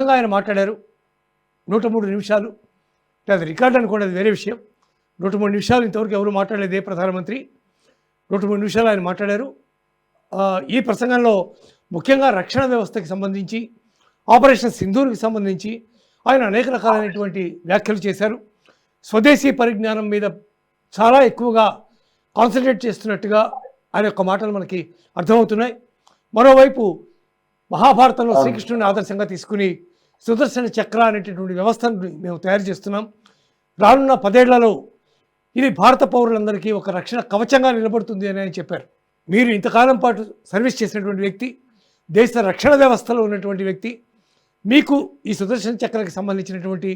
విధంగా ఆయన మాట్లాడారు. నూట మూడు నిమిషాలు. అది రికార్డ్ అనుకోండి అది వేరే విషయం. నూట మూడు నిమిషాలు ఇంతవరకు ఎవరు మాట్లాడలేదు ఏ ప్రధానమంత్రి. నూట మూడు నిమిషాలు ఆయన మాట్లాడారు. ఈ ప్రసంగంలో ముఖ్యంగా రక్షణ వ్యవస్థకి సంబంధించి ఆపరేషన్ సింధూర్కి సంబంధించి ఆయన అనేక రకాలైనటువంటి వ్యాఖ్యలు చేశారు. స్వదేశీ పరిజ్ఞానం మీద చాలా ఎక్కువగా కాన్సన్ట్రేట్ చేస్తున్నట్టుగా ఆయన యొక్క మాటలు మనకి అర్థమవుతున్నాయి. మరోవైపు మహాభారతంలో శ్రీకృష్ణుని ఆదర్శంగా తీసుకుని సుదర్శన చక్ర అనేటటువంటి వ్యవస్థను మేము తయారు చేస్తున్నాం. రానున్న పదేళ్ళలో ఇది భారత పౌరులందరికీ ఒక రక్షణ కవచంగా నిలబడుతుంది అని ఆయన చెప్పారు. మీరు ఇంతకాలం పాటు సర్వీస్ చేసినటువంటి వ్యక్తి దేశ రక్షణ వ్యవస్థలో ఉన్నటువంటి వ్యక్తి మీకు ఈ సుదర్శన చక్రకి సంబంధించినటువంటి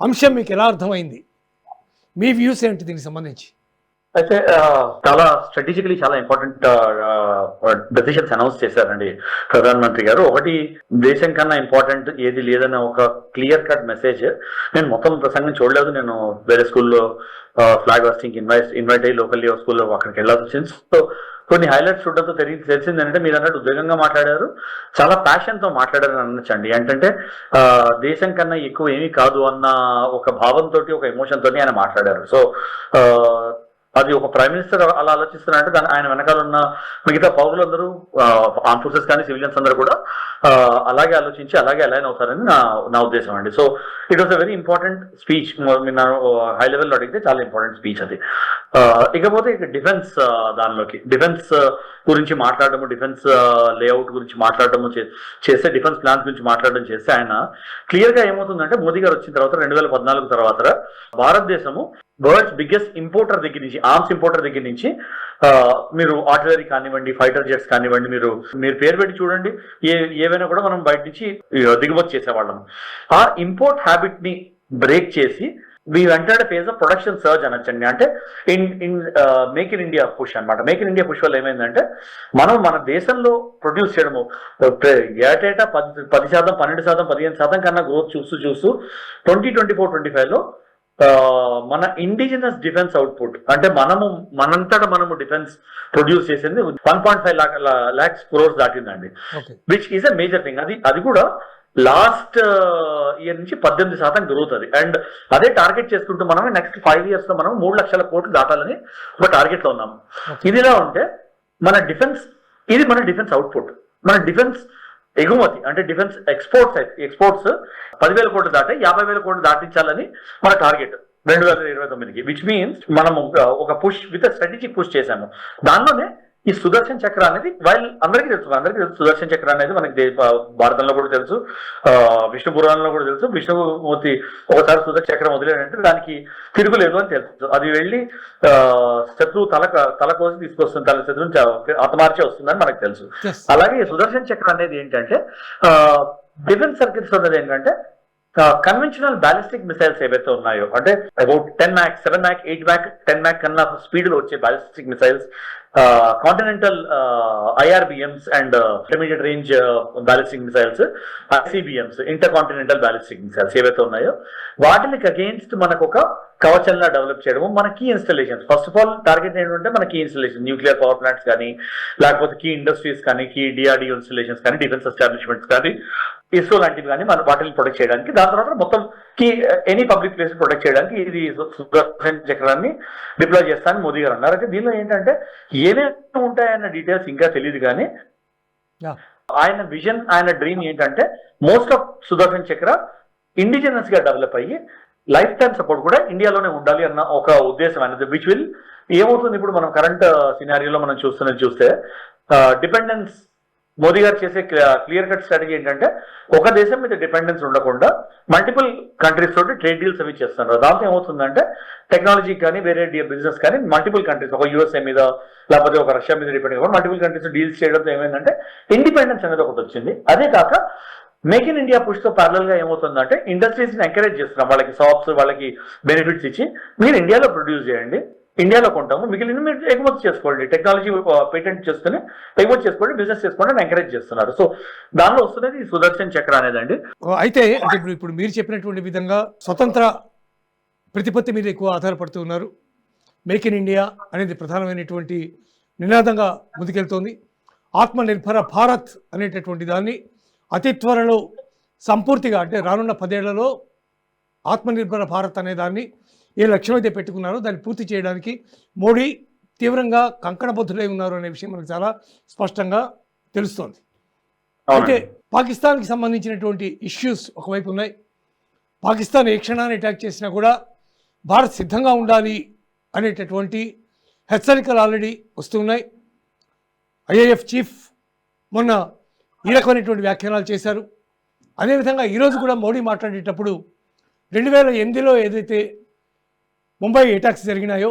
అంశం మీకు ఎలా అర్థమైంది? మీ వ్యూస్ ఏంటి దీనికి సంబంధించి? అయితే చాలా స్ట్రాటజికలీ చాలా ఇంపార్టెంట్ డెసిషన్స్ అనౌన్స్ చేశారండి. ప్రధానమంత్రి గారు. ఒకటి దేశం కన్నా ఇంపార్టెంట్ ఏది లేదన్న ఒక క్లియర్ కట్ మెసేజ్ నేను మొత్తం ప్రసంగం చూడలేదు. నేను వేరే స్కూల్లో ఫ్లాగ్ హాస్టింగ్ ఇన్వైట్ ఇన్వైట్ అయ్యి లోకల్ స్కూల్లో అక్కడికి వెళ్ళాల్సి వచ్చింది. సో కొన్ని హైలైట్స్ చూడడంతో తెలియ తెలిసింది ఏంటంటే మీరు అన్నట్టు ఉద్వేగంగా మాట్లాడారు. చాలా ప్యాషన్తో మాట్లాడారు అనొచ్చండి. ఏంటంటే దేశం కన్నా ఎక్కువ ఏమీ కాదు అన్న ఒక భావంతో ఒక ఎమోషన్ తోటి ఆయన మాట్లాడారు. సో అది ఒక ప్రైమ్ మినిస్టర్ అలా ఆలోచిస్తున్నారంటే దాని ఆయన వెనకాల ఉన్న మిగతా పౌరులందరూ ఆర్మ్ ఫోర్సెస్ కానీ సివిలియన్స్ అందరూ కూడా అలాగే ఆలోచించి అలాగే అలైన్ అవుతారని నా నా ఉద్దేశం అండి. So it was a very important speech high లెవెల్లో అడిగితే చాలా ఇంపార్టెంట్ స్పీచ్ అది. ఇకపోతే ఇక డిఫెన్స్ దానిలోకి. డిఫెన్స్ గురించి మాట్లాడటము డిఫెన్స్ లేఅవుట్ గురించి మాట్లాడటము చేస్తే డిఫెన్స్ ప్లాన్స్ గురించి మాట్లాడడం చేస్తే ఆయన క్లియర్గా ఏమవుతుందంటే మోదీ గారు వచ్చిన తర్వాత రెండు వేల పద్నాలుగు తర్వాత భారతదేశము వరల్డ్స్ బిగ్గెస్ట్ ఇంపోర్టర్ దగ్గర నుంచి ఆర్మ్స్ ఇంపోర్టర్ దగ్గర నుంచి మీరు ఆర్టిలరీ కానివ్వండి ఫైటర్ జెట్స్ కానివ్వండి మీరు మీరు పేరు పెట్టి చూడండి. ఏ ఏవైనా కూడా మనం బయట నుంచి దిగుమతి చేసేవాళ్ళం. ఆ ఇంపోర్ట్ హ్యాబిట్ని బ్రేక్ చేసి వీ వెంటనే ఫేజ్ ఆఫ్ ప్రొడక్షన్ సర్జ్ అనొచ్చండి. అంటే in in make in India push అనమాట మేక్ ఇన్ ఇండియా పుష్ వల్ల ఏమైందంటే మనం మన దేశంలో ప్రొడ్యూస్ చేయడము ఏటేటా పది పది శాతం పన్నెండు శాతం పదిహేను శాతం కన్నా గ్రోత్ చూస్తూ చూస్తూ ట్వంటీ ట్వంటీ ఫోర్ ట్వంటీ ఫైవ్లో మన ఇండిజినస్ డిఫెన్స్ అవుట్పుట్ అంటే మనము మనంతటా మనము డిఫెన్స్ ప్రొడ్యూస్ చేసింది one point five lakhs crores దాటిందండి. Which is a major thing అది అది కూడా లాస్ట్ ఇయర్ నుంచి పద్దెనిమిది శాతం గ్రోత్ అది. అండ్ అదే టార్గెట్ చేసుకుంటూ మనం నెక్స్ట్ ఫైవ్ ఇయర్స్లో మనం మూడు లక్షల కోట్లు దాటాలని ఒక టార్గెట్లో ఉన్నాం ఇదిలా ఉంటే మన డిఫెన్స్ ఇది మన డిఫెన్స్ అవుట్పుట్ మన డిఫెన్స్ ఎగుమతి అంటే డిఫెన్స్ ఎక్స్పోర్ట్స్ ఎక్స్పోర్ట్స్ పదివేల కోట్లు దాటి యాభై వేల కోట్లు దాటించాలని మన టార్గెట్ రెండు వేల ఇరవై తొమ్మిదికి విచ్ మీన్స్ మనం ఒక పుష్ విత్ స్ట్రాటజీ పుష్ చేశాము. దానిలోనే ఈ సుదర్శన్ చక్ర అనేది వైల్ అందరికీ తెలుసు అందరికీ తెలుసు సుదర్శన్ చక్ర అనేది మనకి భారతంలో కూడా తెలుసు ఆ, విష్ణు పురాణంలో కూడా తెలుసు. విష్ణుమూర్తి ఒకసారి సుదర్శన చక్రం వదిలేనంటే దానికి తిరుగులేదు అని తెలుసు. అది వెళ్ళి ఆ, శత్రువు తల తల కోసి తీసుకొస్తుంది తల శత్రువుని చ- హతమార్చి వస్తుందని మనకు తెలుసు. అలాగే ఈ సుదర్శన్ చక్ర అనేది ఏంటంటే డిఫెన్స్ సర్కిల్స్ ఉన్నది ఏంటంటే కన్వెన్షనల్ బ్యాలిస్టిక్ మిసైల్స్ ఏవైతే ఉన్నాయో అంటే about ten Mach seven Mach eight Mach ten Mach కన్నా స్పీడ్లో వచ్చే ballistic missiles continental IRBMs and intermediate range ballistic missiles ICBMs inter continental ballistic missiles ఏవైతే ఉన్నాయో వాటికి అగేన్స్ట్ మనకు ఒక కవచంలా డెవలప్ చేయడము మన key installations first of all target ఏంటంటే మన key installation nuclear power plants కానీ లేకపోతే కీ ఇండస్ట్రీస్ కానీ కీ డిఆర్డిఓ ఇన్స్టలేషన్స్ కానీ డిఫెన్స్ ఎస్టాబ్లిష్మెంట్స్ కానీ ఇస్రో లాంటివి కానీ మన వాటిని ప్రొటెక్ట్ చేయడానికి. దాని తర్వాత మొత్తం key any public place protect చేయడానికి ఇది సుదర్శన్ చక్రాన్ని డిప్లాయ్ చేస్తానని మోదీ గారు అన్నారు అయితే దీనిలో ఏంటంటే ఏమేమి ఉంటాయన్న డీటెయిల్స్ ఇంకా తెలియదు కానీ. ఆయన విజన్ ఆయన డ్రీమ్ ఏంటంటే మోస్ట్ ఆఫ్ సుదర్శన్ చక్ర ఇండిజినస్గా డెవలప్ అయ్యి లైఫ్ టైం సపోర్ట్ కూడా ఇండియాలోనే ఉండాలి అన్న ఒక ఉద్దేశం అనేది విచ్ విల్ ఏమవుతుంది ఇప్పుడు మనం కరెంట్ సినారియోలో మనం చూస్తున్నది చూస్తే డిపెండెన్స్ మోదీ గారు చేసే క్లియర్ కట్ స్ట్రాటజీ ఏంటంటే ఒక దేశం మీద డిపెండెన్స్ ఉండకుండా మల్టిపుల్ కంట్రీస్ తోటి ట్రేడ్ డీల్స్ అవి చేస్తున్నారు. దాంతో ఏమవుతుందంటే టెక్నాలజీ కానీ వేరే బిజినెస్ కానీ మల్టిపుల్ కంట్రీస్ ఒక యూఎస్ఏ మీద లేకపోతే ఒక రష్యా మీద డిపెండ్ కాకుండా మల్టిపుల్ కంట్రీస్ డీల్స్ చేయడంతో ఏమైందంటే ఇండిపెండెన్స్ అనేది ఒకటి వచ్చింది. అదే కాక మేక్ ఇన్ ఇండియా పుష్తో పార్లల్గా ఏమవుతుందంటే ఇండస్ట్రీస్ని ఎంకరేజ్ చేస్తున్నాం వాళ్ళకి షాప్స్ వాళ్ళకి బెనిఫిట్స్ ఇచ్చి మీరు ఇండియాలో ప్రొడ్యూస్ చేయండి. ఇండియాలో కొంటాము. మిగిలిన మీరు ఎగుమతి చేసుకోండి. టెక్నాలజీ పేటెంట్ చేసుకుని ఎగుమతి చేసుకోండి బిజినెస్ చేసుకోండి అని ఎంకరేజ్ చేస్తున్నారు. సో దానిలో వస్తున్నది సుదర్శన్ చక్ర అనేదండి. అయితే ఇప్పుడు ఇప్పుడు మీరు చెప్పినటువంటి విధంగా స్వతంత్ర ప్రతిపత్తి మీద ఎక్కువ ఆధారపడుతూ ఉన్నారు. మేక్ ఇన్ ఇండియా అనేది ప్రధానమైనటువంటి నినాదంగా ముందుకెళ్తోంది. ఆత్మనిర్భర భారత్ అనేటటువంటి దాన్ని అతి త్వరలో సంపూర్తిగా అంటే రానున్న పదేళ్ళలో ఆత్మనిర్భర భారత్ అనే దాన్ని ఏ లక్ష్యం అయితే పెట్టుకున్నారో దాన్ని పూర్తి చేయడానికి మోడీ తీవ్రంగా కంకణబద్ధులై ఉన్నారు అనే విషయం మనకు చాలా స్పష్టంగా తెలుస్తోంది. అయితే పాకిస్తాన్కి సంబంధించినటువంటి ఇష్యూస్ ఒకవైపు ఉన్నాయి. పాకిస్తాన్ ఏ క్షణాన్ని అటాక్ చేసినా కూడా భారత్ సిద్ధంగా ఉండాలి అనేటటువంటి హెచ్చరికలు ఆల్రెడీ వస్తున్నాయి. ఐఏఎఫ్ చీఫ్ మొన్న ఈ రకమైనటువంటి వ్యాఖ్యానాలు చేశారు. అదేవిధంగా ఈరోజు కూడా మోడీ మాట్లాడేటప్పుడు రెండు వేల ఎనిమిదిలో ఏదైతే ముంబై అటాక్స్ జరిగినాయో